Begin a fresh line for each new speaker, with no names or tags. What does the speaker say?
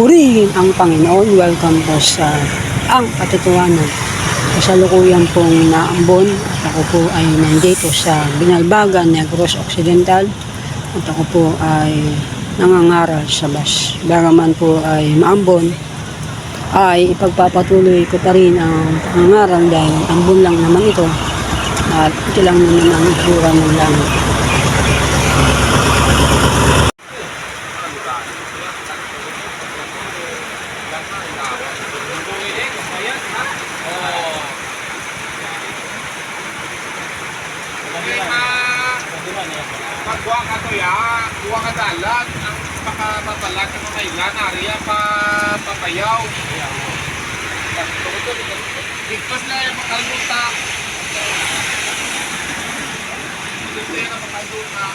Purihin ang Panginoon. Welcome po sa Ang Katotohanan. Kasalukuyan pong naambon ako po ay nandito sa Binalbagan, Negros Occidental at ako po ay nangangaral sa bus. Bagaman po ay maambon, ay ipagpapatuloy ko pa rin ang pangangaral dahil ambon lang naman ito at ito lang naman ang itsura ng langit.
Pagkuha ka to ya, kuha ka dalat, ang pakapapalat ng mga ilan, ariya pa papayaw. Bigpas na yung makalbuta. Bigpas na yung makalbuta.